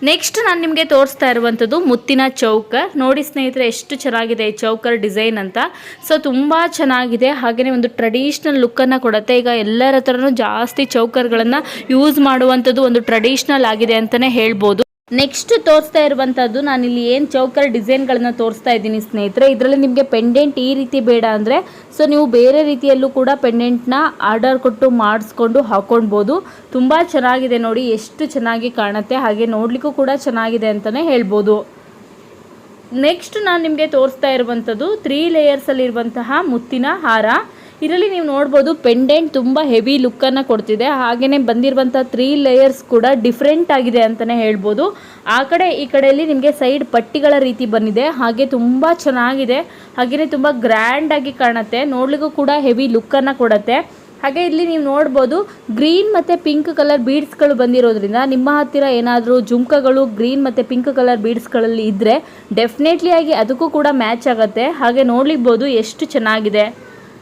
ನೆಕ್ಸ್ಟ್ ನಾನು ನಿಮಗೆ ತೋರಿಸ್ತಾ ಇರುವಂಥದ್ದು ಮುತ್ತಿನ ಚೌಕರ್ ನೋಡಿ ಸ್ನೇಹಿತರೆ, ಎಷ್ಟು ಚೆನ್ನಾಗಿದೆ ಈ ಚೌಕರ್ ಡಿಸೈನ್ ಅಂತ. ಸೊ ತುಂಬ ಚೆನ್ನಾಗಿದೆ. ಹಾಗೆಯೇ ಒಂದು ಟ್ರೆಡಿಷ್ನಲ್ ಲುಕ್ಕನ್ನು ಕೊಡುತ್ತೆ. ಈಗ ಎಲ್ಲರ ಹತ್ರನೂ ಜಾಸ್ತಿ ಚೌಕರ್ಗಳನ್ನು ಯೂಸ್ ಮಾಡುವಂಥದ್ದು ಒಂದು ಟ್ರೆಡಿಷ್ನಲ್ ಆಗಿದೆ ಅಂತಲೇ ಹೇಳ್ಬೋದು. ನೆಕ್ಸ್ಟ್ ತೋರಿಸ್ತಾ ಇರುವಂಥದ್ದು ನಾನಿಲ್ಲಿ ಏನು ಚೌಕರ್ ಡಿಸೈನ್ಗಳನ್ನ ತೋರಿಸ್ತಾ ಇದ್ದೀನಿ ಸ್ನೇಹಿತರೆ. ಇದರಲ್ಲಿ ನಿಮಗೆ ಪೆಂಡೆಂಟ್ ಈ ರೀತಿ ಬೇಡ ಅಂದರೆ ಸೊ ನೀವು ಬೇರೆ ರೀತಿಯಲ್ಲೂ ಕೂಡ ಪೆಂಡೆಂಟ್ನ ಆರ್ಡರ್ ಕೊಟ್ಟು ಮಾಡಿಸ್ಕೊಂಡು ಹಾಕೊಳ್ಬೋದು. ತುಂಬ ಚೆನ್ನಾಗಿದೆ ನೋಡಿ, ಎಷ್ಟು ಚೆನ್ನಾಗಿ ಕಾಣುತ್ತೆ, ಹಾಗೆ ನೋಡಲಿಕ್ಕೂ ಕೂಡ ಚೆನ್ನಾಗಿದೆ ಅಂತಲೇ ಹೇಳ್ಬೋದು. ನೆಕ್ಸ್ಟ್ ನಾನು ನಿಮಗೆ ತೋರಿಸ್ತಾ ಇರುವಂಥದ್ದು ತ್ರೀ ಲೇಯರ್ಸಲ್ಲಿರುವಂತಹ ಮುತ್ತಿನ ಹಾರ. ಇದರಲ್ಲಿ ನೀವು ನೋಡ್ಬೋದು ಪೆಂಡೆಂಟ್ ತುಂಬ ಹೆವಿ ಲುಕ್ಕನ್ನು ಕೊಡ್ತಿದೆ. ಹಾಗೆಯೇ ಬಂದಿರುವಂಥ ತ್ರೀ ಲೇಯರ್ಸ್ ಕೂಡ ಡಿಫ್ರೆಂಟ್ ಆಗಿದೆ ಅಂತಲೇ ಹೇಳ್ಬೋದು. ಆ ಕಡೆ, ಈ ಕಡೆಯಲ್ಲಿ ನಿಮಗೆ ಸೈಡ್ ಪಟ್ಟಿಗಳ ರೀತಿ ಬಂದಿದೆ. ಹಾಗೆ ತುಂಬ ಚೆನ್ನಾಗಿದೆ. ಹಾಗೆಯೇ ತುಂಬ ಗ್ರ್ಯಾಂಡಾಗಿ ಕಾಣುತ್ತೆ. ನೋಡ್ಲಿಕ್ಕೂ ಕೂಡ ಹೆವಿ ಲುಕ್ಕನ್ನು ಕೊಡುತ್ತೆ. ಹಾಗೆ ಇಲ್ಲಿ ನೀವು ನೋಡ್ಬೋದು ಗ್ರೀನ್ ಮತ್ತು ಪಿಂಕ್ ಕಲರ್ ಬೀಡ್ಸ್ಗಳು ಬಂದಿರೋದ್ರಿಂದ ನಿಮ್ಮ ಹತ್ತಿರ ಏನಾದರೂ ಜುಮ್ಕಗಳು ಗ್ರೀನ್ ಮತ್ತು ಪಿಂಕ್ ಕಲರ್ ಬೀಡ್ಸ್ಗಳಲ್ಲಿ ಇದ್ದರೆ ಡೆಫಿನೆಟ್ಲಿ ಆಗಿ ಅದಕ್ಕೂ ಕೂಡ ಮ್ಯಾಚ್ ಆಗುತ್ತೆ. ಹಾಗೆ ನೋಡ್ಲಿಕ್ಬೋದು ಎಷ್ಟು ಚೆನ್ನಾಗಿದೆ.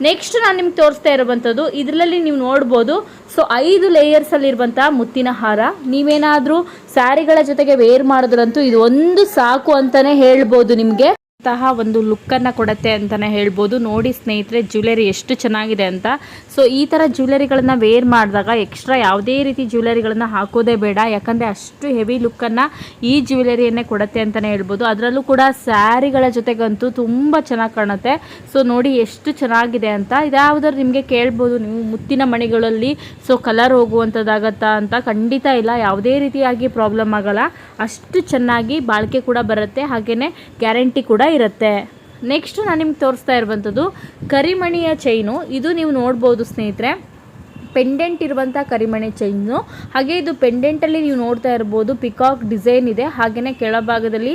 ನೆಕ್ಸ್ಟ್ ನಾನು ನಿಮ್ಗೆ ತೋರಿಸ್ತಾ ಇರುವಂಥದ್ದು ಇದರಲ್ಲಿ ನೀವು ನೋಡ್ಬೋದು. ಸೊ ಐದು ಲೇಯರ್ಸಲ್ಲಿರುವಂಥ ಮುತ್ತಿನ ಹಾರ. ನೀವೇನಾದರೂ ಸ್ಯಾರಿಗಳ ಜೊತೆಗೆ ವೇರ್ ಮಾಡಿದ್ರಂತೂ ಇದು ಒಂದು ಸಾಕು ಅಂತಲೇ ಹೇಳ್ಬೋದು ನಿಮಗೆ. ಅಂತಹ ಒಂದು ಲುಕ್ಕನ್ನು ಕೊಡುತ್ತೆ ಅಂತಲೇ ಹೇಳ್ಬೋದು. ನೋಡಿ ಸ್ನೇಹಿತರೆ ಜ್ಯುವೆಲರಿ ಎಷ್ಟು ಚೆನ್ನಾಗಿದೆ ಅಂತ. ಸೊ ಈ ಥರ ಜ್ಯುವೆಲರಿಗಳನ್ನು ವೇರ್ ಮಾಡಿದಾಗ ಎಕ್ಸ್ಟ್ರಾ ಯಾವುದೇ ರೀತಿ ಜ್ಯುವೆಲರಿಗಳನ್ನು ಹಾಕೋದೇ ಬೇಡ. ಯಾಕಂದರೆ ಅಷ್ಟು ಹೆವಿ ಲುಕ್ಕನ್ನು ಈ ಜ್ಯುವೆಲರಿಯನ್ನೇ ಕೊಡುತ್ತೆ ಅಂತಲೇ ಹೇಳ್ಬೋದು. ಅದರಲ್ಲೂ ಕೂಡ ಸ್ಯಾರಿಗಳ ಜೊತೆಗಂತೂ ತುಂಬ ಚೆನ್ನಾಗಿ ಕಾಣುತ್ತೆ. ಸೊ ನೋಡಿ ಎಷ್ಟು ಚೆನ್ನಾಗಿದೆ ಅಂತ. ಇದ್ಯಾವುದಾದ್ರು ನಿಮಗೆ ಕೇಳ್ಬೋದು. ನೀವು ಮುತ್ತಿನ ಮಣಿಗಳಲ್ಲಿ ಸೊ ಕಲರ್ ಹೋಗುವಂಥದ್ದಾಗತ್ತಾ ಅಂತ. ಖಂಡಿತ ಇಲ್ಲ. ಯಾವುದೇ ರೀತಿಯಾಗಿ ಪ್ರಾಬ್ಲಮ್ ಆಗಲ್ಲ. ಅಷ್ಟು ಚೆನ್ನಾಗಿ ಬಾಳಿಕೆ ಕೂಡ ಬರುತ್ತೆ. ಹಾಗೆಯೇ ಗ್ಯಾರಂಟಿ ಕೂಡ ಇರುತ್ತೆ. ನೆಕ್ಸ್ಟ್ ನಾನು ನಿಮ್ಗೆ ತೋರಿಸ್ತಾ ಇರುವಂಥದ್ದು ಕರಿಮಣಿಯ ಚೈನು ಇದು ನೀವು ನೋಡ್ಬೋದು ಸ್ನೇಹಿತರೆ. ಪೆಂಡೆಂಟ್ ಇರುವಂಥ ಕರಿಮಣಿ ಚೈನು. ಹಾಗೆ ಇದು ಪೆಂಡೆಂಟಲ್ಲಿ ನೀವು ನೋಡ್ತಾ ಇರ್ಬೋದು ಪಿಕಾಕ್ ಡಿಸೈನ್ ಇದೆ. ಹಾಗೆಯೇ ಕೆಳಭಾಗದಲ್ಲಿ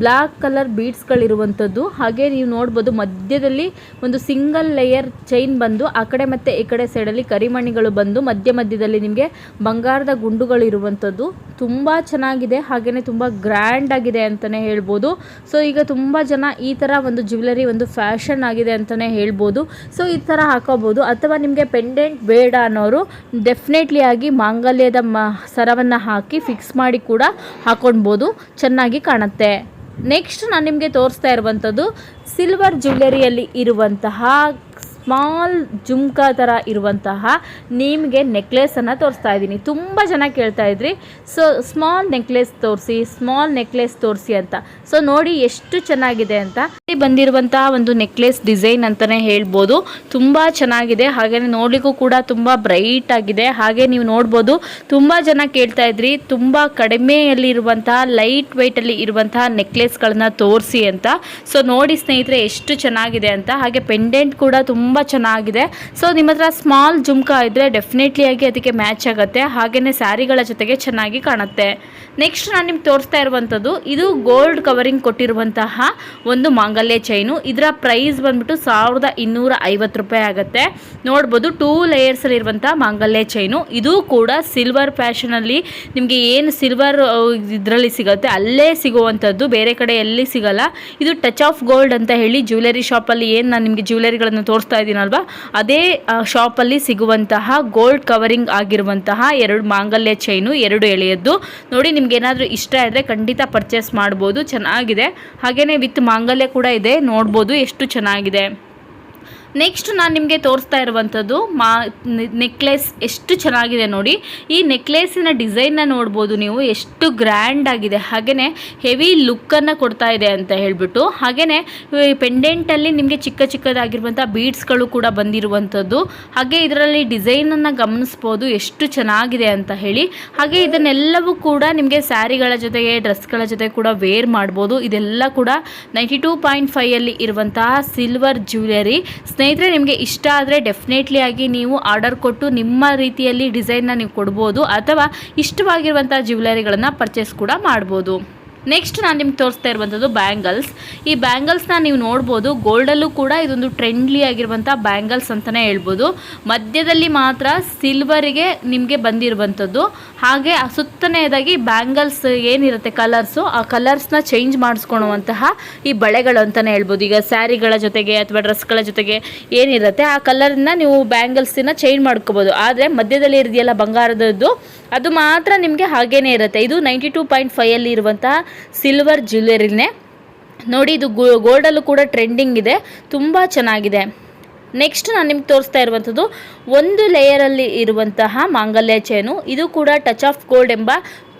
ಬ್ಲ್ಯಾಕ್ ಕಲರ್ ಬೀಡ್ಸ್ಗಳಿರುವಂಥದ್ದು ಹಾಗೆ ನೀವು ನೋಡ್ಬೋದು ಮಧ್ಯದಲ್ಲಿ ಒಂದು ಸಿಂಗಲ್ ಲೇಯರ್ ಚೈನ್ ಬಂದು, ಆ ಕಡೆ ಮತ್ತು ಈ ಕಡೆ ಸೈಡಲ್ಲಿ ಕರಿಮಣಿಗಳು ಬಂದು, ಮಧ್ಯ ಮಧ್ಯದಲ್ಲಿ ನಿಮಗೆ ಬಂಗಾರದ ಗುಂಡುಗಳು ಇರುವಂತದ್ದು ತುಂಬ ಚೆನ್ನಾಗಿದೆ. ಹಾಗೆಯೇ ತುಂಬ ಗ್ರ್ಯಾಂಡ್ ಆಗಿದೆ ಅಂತಲೇ ಹೇಳ್ಬೋದು. ಸೊ ಈಗ ತುಂಬ ಜನ ಈ ಥರ ಒಂದು ಜ್ಯುವೆಲರಿ ಒಂದು ಫ್ಯಾಷನ್ ಆಗಿದೆ ಅಂತಲೇ ಹೇಳ್ಬೋದು. ಸೊ ಈ ಥರ ಹಾಕೋಬೋದು. ಅಥವಾ ನಿಮಗೆ ಪೆಂಡೆಂಟ್ ಬೇಡ ಅನ್ನೋರು ಡೆಫಿನೆಟ್ಲಿ ಆಗಿ ಮಾಂಗಲ್ಯದ ಮ, ಸರವನ್ನು ಹಾಕಿ ಫಿಕ್ಸ್ ಮಾಡಿ ಕೂಡ ಹಾಕೊಳ್ಬೋದು ಚೆನ್ನಾಗಿ ಕಾಣುತ್ತೆ. ನೆಕ್ಸ್ಟ್ ನಾನು ನಿಮಗೆ ತೋರಿಸ್ತಾ ಇರುವಂಥದ್ದು ಸಿಲ್ವರ್ ಜ್ಯುವೆಲರಿಯಲ್ಲಿ ಇರುವಂತಹ ಸ್ಮಾಲ್ ಜುಮ್ಕಾ ಥರ ಇರುವಂತಹ ನಿಮಗೆ ನೆಕ್ಲೆಸನ್ನು ತೋರಿಸ್ತಾ ಇದ್ದೀನಿ. ತುಂಬ ಜನ ಕೇಳ್ತಾ ಇದ್ರಿ. ಸೊ ಸ್ಮಾಲ್ ನೆಕ್ಲೆಸ್ ತೋರಿಸಿ ಸ್ಮಾಲ್ ನೆಕ್ಲೆಸ್ ತೋರಿಸಿ ಅಂತ. ಸೊ ನೋಡಿ ಎಷ್ಟು ಚೆನ್ನಾಗಿದೆ ಅಂತ. ಬಂದಿರುವಂತಹ ಒಂದು ನೆಕ್ಲೆಸ್ ಡಿಸೈನ್ ಅಂತಲೇ ಹೇಳ್ಬೋದು. ತುಂಬ ಚೆನ್ನಾಗಿದೆ. ಹಾಗೆ ನೋಡಲಿಕ್ಕೂ ಕೂಡ ತುಂಬ ಬ್ರೈಟ್ ಆಗಿದೆ. ಹಾಗೆ ನೀವು ನೋಡ್ಬೋದು, ತುಂಬ ಜನ ಕೇಳ್ತಾ ಇದ್ರಿ. ತುಂಬ ಕಡಿಮೆಯಲ್ಲಿರುವಂತಹ ಲೈಟ್ ವೆಯ್ಟಲ್ಲಿ ಇರುವಂತಹ ನೆಕ್ಲೆಸ್ಗಳನ್ನ ತೋರಿಸಿ ಅಂತ. ಸೊ ನೋಡಿ ಸ್ನೇಹಿತರೆ, ಎಷ್ಟು ಚೆನ್ನಾಗಿದೆ ಅಂತ. ಹಾಗೆ ಪೆಂಡೆಂಟ್ ಕೂಡ ತುಂಬ ಚೆನ್ನಾಗಿದೆ. ಸೊ ನಿಮ್ಮ ಹತ್ರ ಸ್ಮಾಲ್ ಜುಮ್ಕಾ ಇದ್ದರೆ ಡೆಫಿನೆಟ್ಲಿ ಆಗಿ ಅದಕ್ಕೆ ಮ್ಯಾಚ್ ಆಗುತ್ತೆ. ಹಾಗೆಯೇ ಸ್ಯಾರಿಗಳ ಜೊತೆಗೆ ಚೆನ್ನಾಗಿ ಕಾಣುತ್ತೆ. ನೆಕ್ಸ್ಟ್ ನಾನು ನಿಮ್ಗೆ ತೋರಿಸ್ತಾ ಇರುವಂಥದ್ದು ಇದು ಗೋಲ್ಡ್ ಕವರಿಂಗ್ ಕೊಟ್ಟಿರುವಂತಹ ಒಂದು ಮಾಂಗಲ್ಯ ಚೈನು ಇದರ ಪ್ರೈಸ್ ಬಂದ್ಬಿಟ್ಟು ಸಾವಿರದ ಇನ್ನೂರ ಐವತ್ತು ರೂಪಾಯಿ ಆಗುತ್ತೆ. ನೋಡ್ಬೋದು ಟೂ ಲೇಯರ್ಸಲ್ಲಿ ಇರುವಂಥ ಮಾಂಗಲ್ಯ ಚೈನು ಇದು ಕೂಡ ಸಿಲ್ವರ್ ಫ್ಯಾಷನಲ್ಲಿ ನಿಮಗೆ ಏನು ಸಿಲ್ವರ್ ಇದರಲ್ಲಿ ಸಿಗುತ್ತೆ, ಅಲ್ಲೇ ಸಿಗುವಂಥದ್ದು ಬೇರೆ ಕಡೆ ಎಲ್ಲಿ ಸಿಗಲ್ಲ. ಇದು ಟಚ್ ಆಫ್ ಗೋಲ್ಡ್ ಅಂತ ಹೇಳಿ ಜ್ಯುವೆಲರಿ ಶಾಪಲ್ಲಿ ಏನು ನಾನು ನಿಮಗೆ ಜ್ಯುವೆಲರಿಗಳನ್ನು ತೋರಿಸ್ತಾ ಇದ್ದೀನಲ್ವಾ? ಅದೇ ಶಾಪಲ್ಲಿ ಸಿಗುವಂತಹ ಗೋಲ್ಡ್ ಕವರಿಂಗ್ ಆಗಿರುವಂತಹ ಎರಡು ಮಾಂಗಲ್ಯ ಚೈನು ಎರಡು ಎಳೆಯದ್ದು. ನೋಡಿ, ನಿಮ್ಗೆ ಏನಾದರೂ ಇಷ್ಟ ಇದ್ದರೆ ಖಂಡಿತ ಪರ್ಚೇಸ್ ಮಾಡ್ಬೋದು. ಚೆನ್ನಾಗಿದೆ. ಹಾಗೆಯೇ ವಿತ್ ಮಾಂಗಲ್ಯ ಕೂಡ ಇದೆ. ನೋಡ್ಬೋದು ಎಷ್ಟು ಚೆನ್ನಾಗಿದೆ. ನೆಕ್ಸ್ಟ್ ನಾನು ನಿಮಗೆ ತೋರಿಸ್ತಾ ಇರುವಂಥದ್ದು ಮಾ ನೆಕ್ಲೆಸ್ ಎಷ್ಟು ಚೆನ್ನಾಗಿದೆ ನೋಡಿ. ಈ ನೆಕ್ಲೆಸಿನ ಡಿಸೈನ್ನ ನೋಡ್ಬೋದು ನೀವು, ಎಷ್ಟು ಗ್ರ್ಯಾಂಡ್ ಆಗಿದೆ. ಹಾಗೆಯೇ ಹೆವಿ ಲುಕ್ಕನ್ನು ಕೊಡ್ತಾ ಇದೆ ಅಂತ ಹೇಳಿಬಿಟ್ಟು. ಹಾಗೆಯೇ ಪೆಂಡೆಂಟಲ್ಲಿ ನಿಮಗೆ ಚಿಕ್ಕ ಚಿಕ್ಕದಾಗಿರುವಂಥ ಬೀಡ್ಸ್ಗಳು ಕೂಡ ಬಂದಿರುವಂಥದ್ದು ಹಾಗೆ ಇದರಲ್ಲಿ ಡಿಸೈನನ್ನು ಗಮನಿಸ್ಬೋದು, ಎಷ್ಟು ಚೆನ್ನಾಗಿದೆ ಅಂತ ಹೇಳಿ. ಹಾಗೆ ಇದನ್ನೆಲ್ಲವೂ ಕೂಡ ನಿಮಗೆ ಸ್ಯಾರಿಗಳ ಜೊತೆಗೆ, ಡ್ರೆಸ್ಗಳ ಜೊತೆ ಕೂಡ ವೇರ್ ಮಾಡ್ಬೋದು. ಇದೆಲ್ಲ ಕೂಡ ನೈಂಟಿ ಟೂ ಪಾಯಿಂಟ್ ಫೈಯಲ್ಲಿ ಇರುವಂತಹ ಸಿಲ್ವರ್ ಜ್ಯುವೆಲರಿ ಸ್ನೇಹಿತರೆ, ನಿಮಗೆ ಇಷ್ಟ ಆದರೆ ಡೆಫಿನೆಟ್ಲಿ ಆಗಿ ನೀವು ಆರ್ಡರ್ ಕೊಟ್ಟು ನಿಮ್ಮ ರೀತಿಯಲ್ಲಿ ಡಿಸೈನ್ನ ನೀವು ಕೊಡ್ಬೋದು ಅಥವಾ ಇಷ್ಟವಾಗಿರುವಂಥ ಜ್ಯುವೆಲರಿಗಳನ್ನು ಪರ್ಚೇಸ್ ಕೂಡ ಮಾಡ್ಬೋದು. ನೆಕ್ಸ್ಟ್ ನಾನು ನಿಮ್ಗೆ ತೋರಿಸ್ತಾ ಇರುವಂಥದ್ದು ಬ್ಯಾಂಗಲ್ಸ್ ಈ ಬ್ಯಾಂಗಲ್ಸ್ನ ನೀವು ನೋಡ್ಬೋದು ಗೋಲ್ಡಲ್ಲೂ ಕೂಡ ಇದೊಂದು ಟ್ರೆಂಡ್ಲಿ ಆಗಿರುವಂಥ ಬ್ಯಾಂಗಲ್ಸ್ ಅಂತಲೇ ಹೇಳ್ಬೋದು. ಮಧ್ಯದಲ್ಲಿ ಮಾತ್ರ ಸಿಲ್ವರಿಗೆ ನಿಮಗೆ ಬಂದಿರುವಂಥದ್ದು ಹಾಗೆ ಸುತ್ತನೆಯದಾಗಿ ಬ್ಯಾಂಗಲ್ಸ್ ಏನಿರುತ್ತೆ ಕಲರ್ಸು ಆ ಕಲರ್ಸ್ನ ಚೇಂಜ್ ಮಾಡಿಸ್ಕೊಳ್ಳುವಂತಹ ಈ ಬಳೆಗಳು ಅಂತಲೇ ಹೇಳ್ಬೋದು. ಈಗ ಸ್ಯಾರಿಗಳ ಜೊತೆಗೆ ಅಥವಾ ಡ್ರೆಸ್ಗಳ ಜೊತೆಗೆ ಏನಿರುತ್ತೆ, ಆ ಕಲರ್ನ ನೀವು ಬ್ಯಾಂಗಲ್ಸಿನ ಚೇಂಜ್ ಮಾಡ್ಕೋಬೋದು. ಆದರೆ ಮಧ್ಯದಲ್ಲಿ ಇರಿದೆಯಲ್ಲ ಬಂಗಾರದದ್ದು, ಅದು ಮಾತ್ರ ನಿಮಗೆ ಹಾಗೇನೇ ಇರುತ್ತೆ. ಇದು ನೈಂಟಿ ಟೂ ಪಾಯಿಂಟ್ ಫೈಯಲ್ಲಿ ಇರುವಂತಹ ಸಿಲ್ವರ್ ಜ್ಯುವೆಲರಿನೇ ನೋಡಿ, ಇದು ಗೋಲ್ಡಲ್ಲೂ ಕೂಡ ಟ್ರೆಂಡಿಂಗ್ ಇದೆ. ತುಂಬ ಚೆನ್ನಾಗಿದೆ. ನೆಕ್ಸ್ಟ್ ನಾನು ನಿಮ್ಗೆ ತೋರಿಸ್ತಾ ಇರುವಂಥದ್ದು, ಒಂದು ಲೇಯರಲ್ಲಿ ಇರುವಂತಹ ಮಾಂಗಲ್ಯ ಚೇನು ಇದು ಕೂಡ ಟಚ್ ಆಫ್ ಗೋಲ್ಡ್ ಎಂಬ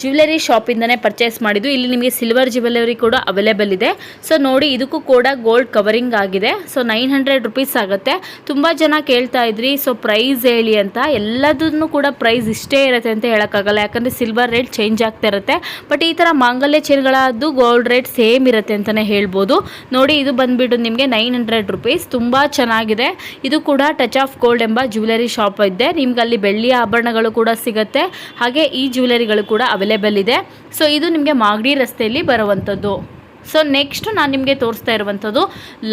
ಜ್ಯುವೆಲರಿ ಶಾಪಿಂದನೇ ಪರ್ಚೇಸ್ ಮಾಡಿದ್ದು. ಇಲ್ಲಿ ನಿಮಗೆ ಸಿಲ್ವರ್ ಜ್ಯುವೆಲರಿ ಕೂಡ ಅವೈಲೇಬಲ್ ಇದೆ. ಸೊ ನೋಡಿ, ಇದಕ್ಕೂ ಕೂಡ ಗೋಲ್ಡ್ ಕವರಿಂಗ್ ಆಗಿದೆ. ಸೊ ನೈನ್ ಹಂಡ್ರೆಡ್ ರುಪೀಸ್ ಆಗುತ್ತೆ. ತುಂಬ ಜನ ಕೇಳ್ತಾ ಇದ್ರಿ ಸೊ ಪ್ರೈಸ್ ಹೇಳಿ ಅಂತ. ಎಲ್ಲದನ್ನು ಕೂಡ ಪ್ರೈಸ್ ಇಷ್ಟೇ ಇರುತ್ತೆ ಅಂತ ಹೇಳೋಕ್ಕಾಗಲ್ಲ. ಯಾಕಂದರೆ ಸಿಲ್ವರ್ ರೇಟ್ ಚೇಂಜ್ ಆಗ್ತಾ ಇರುತ್ತೆ. ಬಟ್ ಈ ಥರ ಮಾಂಗಲ್ಯ ಚೇರ್ಗಳಾದ್ದು ಗೋಲ್ಡ್ ರೇಟ್ ಸೇಮ್ ಇರುತ್ತೆ ಅಂತಲೇ ಹೇಳ್ಬೋದು. ನೋಡಿ, ಇದು ಬಂದುಬಿಟ್ಟು ನಿಮಗೆ ನೈನ್ ಹಂಡ್ರೆಡ್ ರುಪೀಸ್ ತುಂಬ ಚೆನ್ನಾಗಿದೆ. ಇದು ಕೂಡ ಟಚ್ ಆಫ್ ಗೋಲ್ಡ್ ಎಂಬ ಜ್ಯುವೆಲರಿ ಶಾಪ್ ಇದೆ. ನಿಮ್ಗೆ ಅಲ್ಲಿ ಬೆಳ್ಳಿಯ ಆಭರಣಗಳು ಕೂಡ ಸಿಗುತ್ತೆ. ಹಾಗೆ ಈ ಜ್ಯುವೆಲರಿಗಳು ಕೂಡ ಅವೈಲೇಬಲ್ ಇದೆ. ಸೊ ಇದು ನಿಮಗೆ ಮಾಗಡಿ ರಸ್ತೆಯಲ್ಲಿ ಬರುವಂಥದ್ದು ಸೊ ನೆಕ್ಸ್ಟ್ ನಾನು ನಿಮಗೆ ತೋರಿಸ್ತಾ ಇರುವಂಥದ್ದು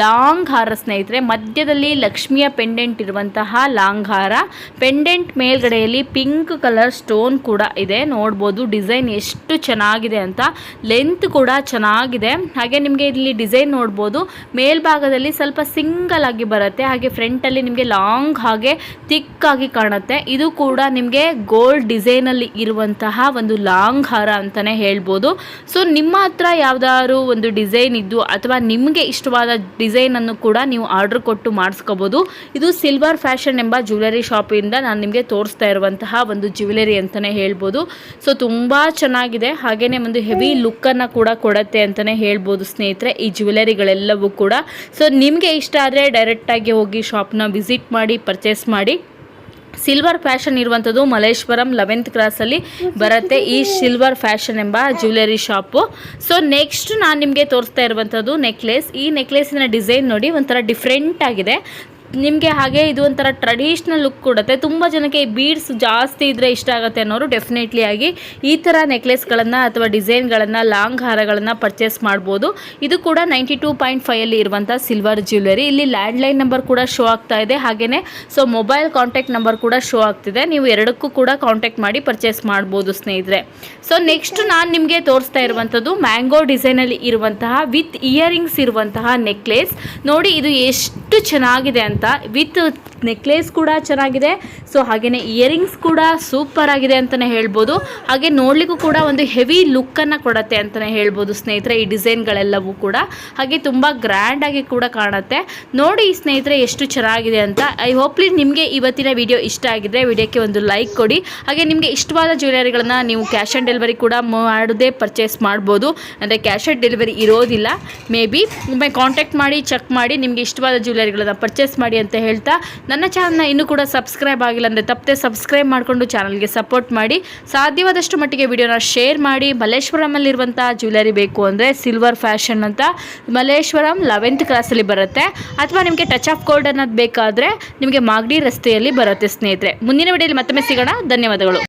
ಲಾಂಗ್ ಹಾರ ಸ್ನೇಹಿತರೆ, ಮಧ್ಯದಲ್ಲಿ ಲಕ್ಷ್ಮಿಯ ಪೆಂಡೆಂಟ್ ಇರುವಂತಹ ಲಾಂಗ್ ಹಾರ ಪೆಂಡೆಂಟ್ ಮೇಲ್ಗಡೆಯಲ್ಲಿ ಪಿಂಕ್ ಕಲರ್ ಸ್ಟೋನ್ ಕೂಡ ಇದೆ. ನೋಡ್ಬೋದು ಡಿಸೈನ್ ಎಷ್ಟು ಚೆನ್ನಾಗಿದೆ ಅಂತ. ಲೆಂತ್ ಕೂಡ ಚೆನ್ನಾಗಿದೆ. ಹಾಗೆ ನಿಮಗೆ ಇಲ್ಲಿ ಡಿಸೈನ್ ನೋಡ್ಬೋದು. ಮೇಲ್ಭಾಗದಲ್ಲಿ ಸ್ವಲ್ಪ ಸಿಂಗಲ್ ಆಗಿ ಬರುತ್ತೆ. ಹಾಗೆ ಫ್ರಂಟಲ್ಲಿ ನಿಮಗೆ ಲಾಂಗ್ ಹಾಗೆ ಆಗಿ ಕಾಣುತ್ತೆ. ಇದು ಕೂಡ ನಿಮಗೆ ಗೋಲ್ಡ್ ಡಿಸೈನಲ್ಲಿ ಇರುವಂತಹ ಒಂದು ಲಾಂಗ್ ಹಾರ ಅಂತಲೇ ಹೇಳ್ಬೋದು. ಸೊ ನಿಮ್ಮ ಹತ್ರ ಯಾವುದಾದ್ರು ಒಂದು ಡಿಸೈನ್ ಇದ್ದು ಅಥವಾ ನಿಮಗೆ ಇಷ್ಟವಾದ ಡಿಸೈನನ್ನು ಕೂಡ ನೀವು ಆರ್ಡರ್ ಕೊಟ್ಟು ಮಾಡಿಸ್ಕೋಬೋದು. ಇದು ಸಿಲ್ವರ್ ಫ್ಯಾಷನ್ ಎಂಬ ಜ್ಯುವೆಲರಿ ಶಾಪಿಂದ ನಾನು ನಿಮಗೆ ತೋರಿಸ್ತಾ ಇರುವಂತಹ ಒಂದು ಜ್ಯುವೆಲರಿ ಅಂತಲೇ ಹೇಳ್ಬೋದು. ಸೊ, ತುಂಬ ಚೆನ್ನಾಗಿದೆ. ಹಾಗೆಯೇ ಒಂದು ಹೆವಿ ಲುಕ್ಕನ್ನು ಕೂಡ ಕೊಡುತ್ತೆ ಅಂತಲೇ ಹೇಳ್ಬೋದು ಸ್ನೇಹಿತರೆ, ಈ ಜ್ಯುವೆಲರಿಗಳೆಲ್ಲವೂ ಕೂಡ. ಸೊ, ನಿಮಗೆ ಇಷ್ಟ ಆದರೆ ಡೈರೆಕ್ಟಾಗಿ ಹೋಗಿ ಶಾಪ್ನ ವಿಸಿಟ್ ಮಾಡಿ, ಪರ್ಚೇಸ್ ಮಾಡಿ. ಸಿಲ್ವರ್ ಫ್ಯಾಷನ್ ಇರುವಂಥದ್ದು ಮಲೇಶ್ವರಂ ಲೆವೆಂತ್ ಕ್ರಾಸಲ್ಲಿ ಬರುತ್ತೆ ಈ ಸಿಲ್ವರ್ ಫ್ಯಾಷನ್ ಎಂಬ ಜ್ಯುವೆಲರಿ ಶಾಪು ಸೊ ನೆಕ್ಸ್ಟ್ ನಾನು ನಿಮಗೆ ತೋರಿಸ್ತಾ ಇರುವಂಥದ್ದು ನೆಕ್ಲೆಸ್ ಈ ನೆಕ್ಲೆಸಿನ ಡಿಸೈನ್ ನೋಡಿ ಒಂಥರ ಡಿಫ್ರೆಂಟ್ ಆಗಿದೆ. ನಿಮಗೆ ಹಾಗೆ ಇದು ಒಂಥರ ಟ್ರೆಡಿಷ್ನಲ್ ಲುಕ್ ಕೊಡುತ್ತೆ. ತುಂಬ ಜನಕ್ಕೆ ಈ ಬೀಡ್ಸ್ ಜಾಸ್ತಿ ಇದ್ದರೆ ಇಷ್ಟ ಆಗುತ್ತೆ ಅನ್ನೋರು ಡೆಫಿನೆಟ್ಲಿ ಆಗಿ ಈ ಥರ ನೆಕ್ಲೆಸ್ಗಳನ್ನು ಅಥವಾ ಡಿಸೈನ್ಗಳನ್ನು ಲಾಂಗ್ ಹಾರಗಳನ್ನು ಪರ್ಚೇಸ್ ಮಾಡ್ಬೋದು. ಇದು ಕೂಡ ನೈಂಟಿ ಟೂ ಪಾಯಿಂಟ್ ಫೈವಲ್ಲಿ ಇರುವಂಥ ಸಿಲ್ವರ್ ಜ್ಯುವೆಲರಿ ಇಲ್ಲಿ ಲ್ಯಾಂಡ್ಲೈನ್ ನಂಬರ್ ಕೂಡ ಶೋ ಆಗ್ತಾ ಇದೆ. ಹಾಗೆಯೇ ಸೊ ಮೊಬೈಲ್ ಕಾಂಟ್ಯಾಕ್ಟ್ ನಂಬರ್ ಕೂಡ ಶೋ ಆಗ್ತಿದೆ. ನೀವು ಎರಡಕ್ಕೂ ಕೂಡ ಕಾಂಟ್ಯಾಕ್ಟ್ ಮಾಡಿ ಪರ್ಚೇಸ್ ಮಾಡ್ಬೋದು ಸ್ನೇಹಿತರೆ. ಸೊ ನೆಕ್ಸ್ಟ್ ನಾನು ನಿಮಗೆ ತೋರಿಸ್ತಾ ಇರುವಂಥದ್ದು ಮ್ಯಾಂಗೋ ಡಿಸೈನಲ್ಲಿ ಇರುವಂತಹ ವಿತ್ ಇಯರಿಂಗ್ಸ್ ಇರುವಂತಹ ನೆಕ್ಲೆಸ್ ನೋಡಿ, ಇದು ಎಷ್ಟು ಚೆನ್ನಾಗಿದೆ ಅಂತ ವಿತ್ ನೆಕ್ಲೇಸ್ ಕೂಡ ಚೆನ್ನಾಗಿದೆ. ಸೊ ಹಾಗೆಯೇ ಇಯರಿಂಗ್ಸ್ ಕೂಡ ಸೂಪರ್ ಆಗಿದೆ ಅಂತಲೇ ಹೇಳ್ಬೋದು. ಹಾಗೆ ನೋಡಲಿಕ್ಕೂ ಕೂಡ ಒಂದು ಹೆವಿ ಲುಕ್ಕನ್ನು ಕೊಡುತ್ತೆ ಅಂತಲೇ ಹೇಳ್ಬೋದು ಸ್ನೇಹಿತರೆ, ಈ ಡಿಸೈನ್ಗಳೆಲ್ಲವೂ ಕೂಡ. ಹಾಗೆ ತುಂಬ ಗ್ರ್ಯಾಂಡಾಗಿ ಕೂಡ ಕಾಣುತ್ತೆ. ನೋಡಿ ಸ್ನೇಹಿತರೆ ಎಷ್ಟು ಚೆನ್ನಾಗಿದೆ ಅಂತ. ಐ ಹೋಪ್ಲಿ ನಿಮಗೆ ಇವತ್ತಿನ ವಿಡಿಯೋ ಇಷ್ಟ ಆಗಿದ್ರೆ ವಿಡಿಯೋಕ್ಕೆ ಒಂದು ಲೈಕ್ ಕೊಡಿ. ಹಾಗೆ ನಿಮಗೆ ಇಷ್ಟವಾದ ಜ್ಯುವೆಲರಿಗಳನ್ನ ನೀವು ಕ್ಯಾಶ್ ಆನ್ ಡೆಲಿವರಿ ಕೂಡ ಮಾಡೋದೇ ಪರ್ಚೇಸ್ ಮಾಡ್ಬೋದು. ಅಂದರೆ ಕ್ಯಾಶ್ ಆನ್ ಡೆಲಿವರಿ ಇರೋದಿಲ್ಲ. ಮೇ ಬಿ, ಒಮ್ಮೆ ಕಾಂಟ್ಯಾಕ್ಟ್ ಮಾಡಿ, ಚೆಕ್ ಮಾಡಿ ನಿಮಗೆ ಇಷ್ಟವಾದ ಜ್ಯುವೆಲರಿಗಳನ್ನ ಪರ್ಚೇಸ್ ಮಾಡಿ ಮಾಡಿ ಅಂತ ಹೇಳ್ತಾ, ನನ್ನ ಚಾನಲ್ನ ಇನ್ನೂ ಕೂಡ ಸಬ್ಸ್ಕ್ರೈಬ್ ಆಗಿಲ್ಲ ಅಂದರೆ ತಪ್ಪದೆ ಸಬ್ಸ್ಕ್ರೈಬ್ ಮಾಡಿಕೊಂಡು ಚಾನಲ್ಗೆ ಸಪೋರ್ಟ್ ಮಾಡಿ. ಸಾಧ್ಯವಾದಷ್ಟು ಮಟ್ಟಿಗೆ ವಿಡಿಯೋನ ಶೇರ್ ಮಾಡಿ. ಮಲ್ಲೇಶ್ವರಮಲ್ಲಿರುವಂಥ ಜ್ಯುವೆಲರಿ ಬೇಕು ಅಂದರೆ ಸಿಲ್ವರ್ ಫ್ಯಾಷನ್ ಅಂತ ಮಲ್ಲೇಶ್ವರಂ ಲೆವೆಂತ್ ಕ್ಲಾಸಲ್ಲಿ ಬರುತ್ತೆ. ಅಥವಾ ನಿಮಗೆ ಟಚ್ ಆಫ್ ಗೋಲ್ಡ್ ಅನ್ನೋದು ಬೇಕಾದರೆ ನಿಮಗೆ ಮಾಗಡಿ ರಸ್ತೆಯಲ್ಲಿ ಬರುತ್ತೆ ಸ್ನೇಹಿತರೆ. ಮುಂದಿನ ವಿಡಿಯೋಲಿ ಮತ್ತೊಮ್ಮೆ ಸಿಗೋಣ. ಧನ್ಯವಾದಗಳು.